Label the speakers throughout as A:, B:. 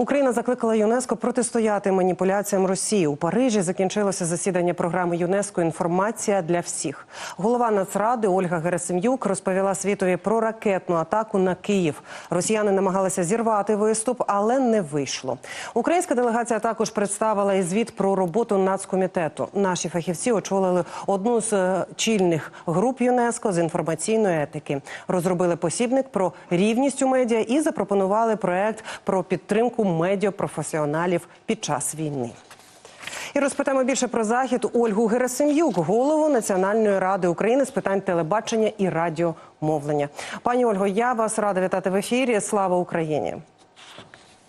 A: Україна закликала ЮНЕСКО протистояти маніпуляціям Росії. У Парижі закінчилося засідання програми ЮНЕСКО Інформація для всіх. Голова Нацради Ольга Герасим'юк розповіла світові про ракетну атаку на Київ. Росіяни намагалися зірвати виступ, але не вийшло. Українська делегація також представила і звіт про роботу нацкомітету. Наші фахівці очолили одну з е, чільних груп ЮНЕСКО з інформаційної етики. Розробили посібник про рівність у медіа і запропонували проект про підтримку медіапрофесіоналів під час війни. І розпитаємо більше про захід Ольгу Герасим'юк, голову Національної ради України з питань телебачення і радіомовлення. Пані Ольго, я вас рада вітати в ефірі. Слава Україні!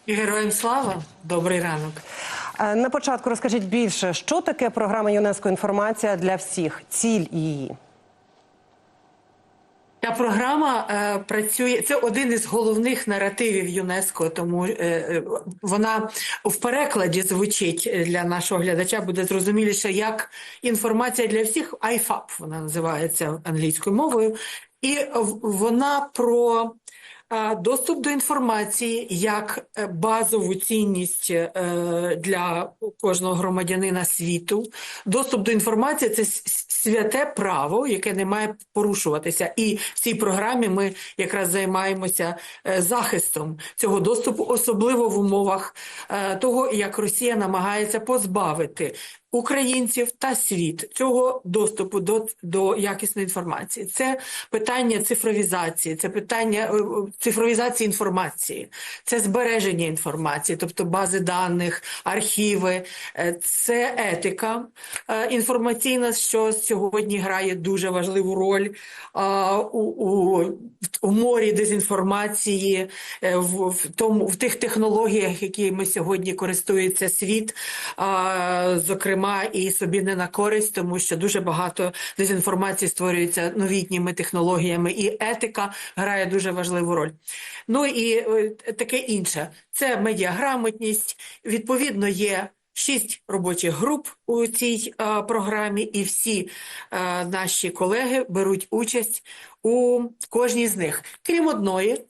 B: І Героям слава, добрий ранок.
A: Е, На початку розкажіть більше, що таке програма ЮНЕСКО інформація для всіх, ціль її.
B: Ця програма е, працює. Це один із головних наративів ЮНЕСКО, тому е, е, вона в перекладі звучить для нашого глядача. Буде зрозуміліше, як інформація для всіх. IFAP вона називається англійською мовою, і вона про. Доступ до інформації як е, базову цінність е, для кожного громадянина світу. Доступ до інформації це святе право, яке не має порушуватися. І в цій програмі ми якраз займаємося е, захистом цього доступу, особливо в умовах того, як Росія намагається позбавити українців та світ цього доступу до, до якісної інформації. Це питання цифровізації, це питання цифровізації інформації, це збереження інформації, тобто бази даних, архіви, е, це етика е, інформаційна, що сьогодні грає дуже важливу роль у, у, у морі дезінформації, е, в, в тому в тих технологіях, якими сьогодні користується світ, зокрема і собі не на користь, тому що дуже багато дезінформації створюється новітніми технологіями, і етика грає дуже важливу роль. Ну і е, таке інше це медіаграмотність. Відповідно, є. Шість робочих груп у цій е, програмі, і всі е, наші колеги беруть участь у кожній з них, крім одної.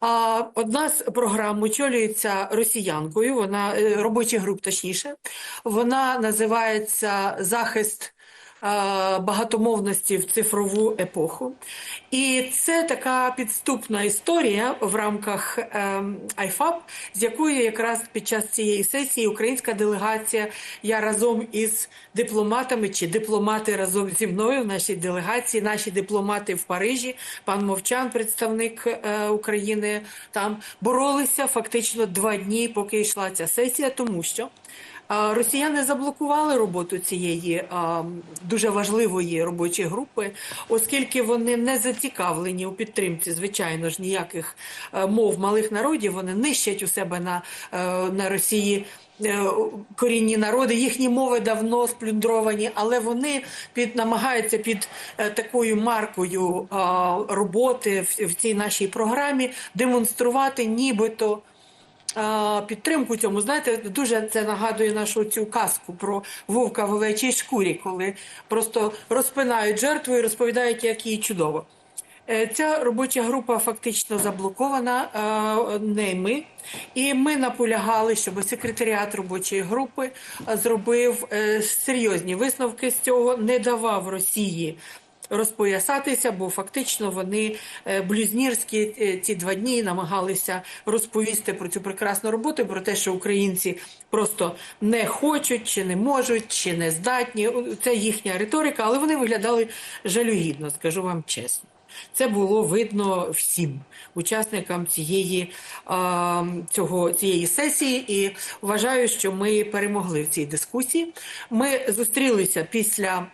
B: А одна з програм очолюється росіянкою, вона е, робочих груп, точніше. Вона називається Захист багатомовності в цифрову епоху. І це така підступна історія в рамках ем, з якою якраз під час цієї сесії українська делегація, я разом із дипломатами чи дипломати разом зі мною в нашій делегації, наші дипломати в Парижі, пан Мовчан, представник е, України, там боролися фактично два дні, поки йшла ця сесія, тому що. Росіяни заблокували роботу цієї дуже важливої робочої групи, оскільки вони не зацікавлені у підтримці, звичайно ж, ніяких е, мов малих народів. Вони нищать у себе на, е, на Росії. е, Корінні народи, їхні мови давно сплюндровані, але вони під намагаються під такою маркою роботи в, цій нашій програмі демонструвати, нібито підтримку цьому. Знаєте, дуже це нагадує нашу цю казку про вовка в овечій шкурі, коли просто розпинають жертву і розповідають, як їй чудово. Е, Ця робоча група фактично заблокована е, ними, і ми наполягали, щоб секретаріат робочої групи е, зробив е, серйозні висновки з цього, не давав Росії розпоясатися, бо фактично вони е, блюзнірські е, ці два дні намагалися розповісти про цю прекрасну роботу, про те, що українці просто не хочуть, чи не можуть, чи не здатні. Це їхня риторика, але вони виглядали жалюгідно, скажу вам чесно. Це було видно всім учасникам цієї, цього, цієї сесії, і вважаю, що ми перемогли в цій дискусії. Ми зустрілися після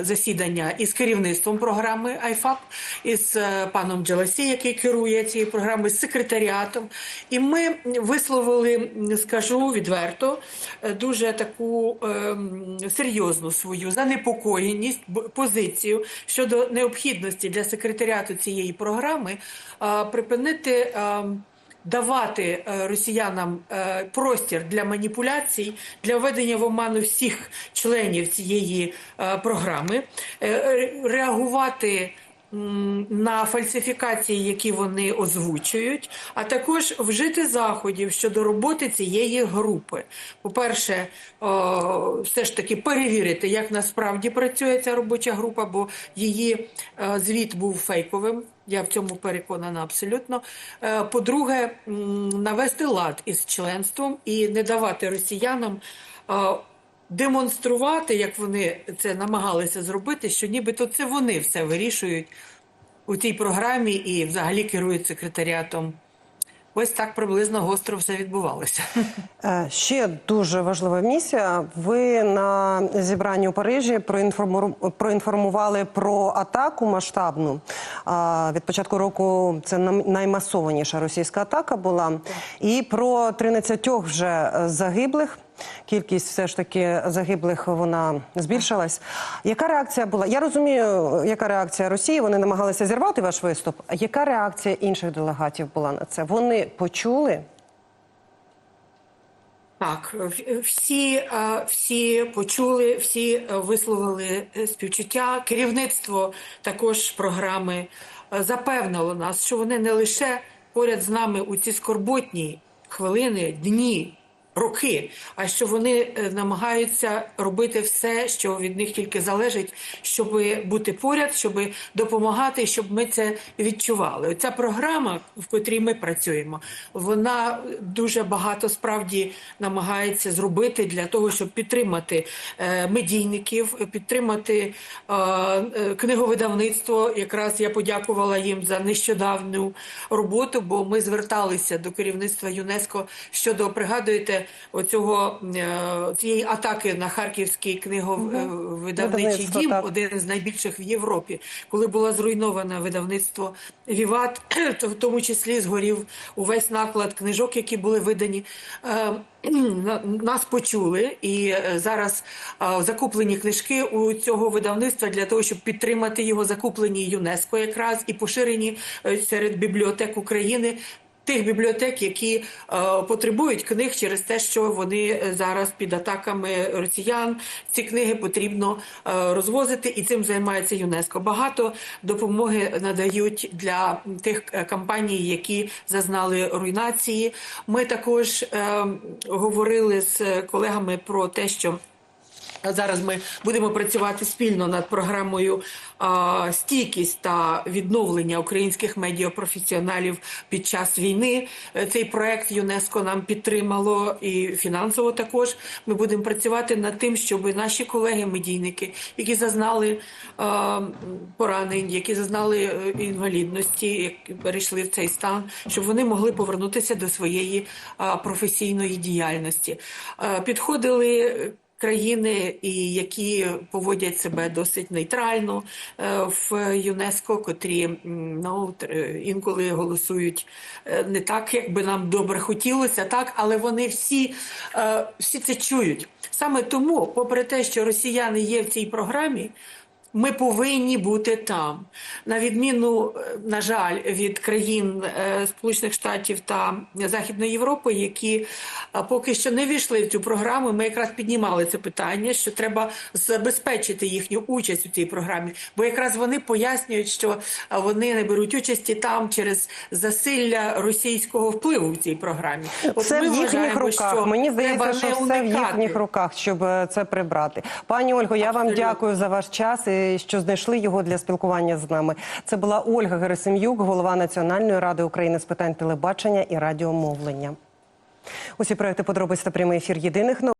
B: засідання із керівництвом програми IFAP, із е, паном Джеласі, який керує цією програмою, з секретаріатом. І ми висловили, скажу відверто, е, дуже таку ем, серйозну свою занепокоєність, позицію щодо необхідності для секретаріату цієї програми е, припинити. ем, Давати е, росіянам е, простір для маніпуляцій, для введення в оману всіх членів цієї е, програми, е, реагувати на фальсифікації, які вони озвучують, а також вжити заходів щодо роботи цієї групи. По-перше, все ж таки перевірити, як насправді працює ця робоча група, бо її е, звіт був фейковим. Я в цьому переконана абсолютно. Е, По-друге, навести лад із членством і не давати росіянам е, демонструвати, як вони це намагалися зробити, що нібито це вони все вирішують у цій програмі і взагалі керують секретаріатом. Ось так приблизно гостро все відбувалося.
A: Е, Ще дуже важлива місія. Ви на зібранні у Парижі проінформували про атаку масштабну. Від початку року це наймасованіша російська атака була. І про 13 вже е, загиблих. Кількість все ж таки загиблих вона збільшилась. Яка реакція була? Я розумію, яка реакція Росії. Вони намагалися зірвати ваш виступ. Яка реакція інших делегатів була на це? Вони почули?
B: Так, всі, всі почули, всі висловили е, співчуття. Керівництво також програми запевнило нас, що вони не лише поряд з нами у ці скорботні хвилини, дні, роки, а що вони е, намагаються робити все, що від них тільки залежить, щоб бути поряд, щоб допомагати, щоб ми це відчували. Ця програма, в котрій ми працюємо, вона дуже багато справді намагається зробити для того, щоб підтримати е, медійників, підтримати е, книговидавництво. Якраз я подякувала їм за нещодавню роботу, бо ми зверталися до керівництва ЮНЕСКО щодо пригадуєте оцього е, цієї атаки на харківський книговидавничий
A: Видавництво,
B: дім,
A: так.
B: один з найбільших в Європі, коли було зруйноване видавництво Віват, то в тому числі згорів увесь наклад книжок, які були видані. Е, Нас почули, і е, зараз е, закуплені книжки у цього видавництва для того, щоб підтримати його закуплені ЮНЕСКО якраз і поширені е, серед бібліотек України. Тих бібліотек, які е, потребують книг через те, що вони е, зараз під атаками росіян. Ці книги потрібно е, розвозити, і цим займається ЮНЕСКО. Багато допомоги надають для тих компаній, які зазнали руйнації. Ми також говорили з колегами про те, що Зараз ми будемо працювати спільно над програмою а, стійкість та відновлення українських медіапрофесіоналів під час війни. Е, Цей проект ЮНЕСКО нам підтримало і фінансово також. Ми будемо працювати над тим, щоб наші колеги-медійники, які зазнали а, поранень, які зазнали е, інвалідності, які перейшли в цей стан, щоб вони могли повернутися до своєї а, професійної діяльності. Е, Підходили країни, і які поводять себе досить нейтрально е, в ЮНЕСКО, котрі ну інколи голосують е, не так, як би нам добре хотілося, так, але вони всі, е, всі це чують. Саме тому, попри те, що росіяни є в цій програмі. Ми повинні бути там, на відміну, на жаль, від країн е, Сполучених Штатів та Західної Європи, які е, поки що не війшли в цю програму. Ми якраз піднімали це питання, що треба забезпечити їхню участь у цій програмі, бо якраз вони пояснюють, що е, вони не беруть участі там через засилля російського впливу в цій програмі. От
A: Це
B: ми
A: в їхніх
B: вважаємо,
A: руках.
B: що
A: Мені здається, що все в їхніх руках, щоб це прибрати. Пані Ольго, я вам дякую за ваш час і що знайшли його для спілкування з нами. Це була Ольга Герасим'юк, голова Національної ради України з питань телебачення і радіомовлення. Усі проекти подробиць та прямий ефір єдиних.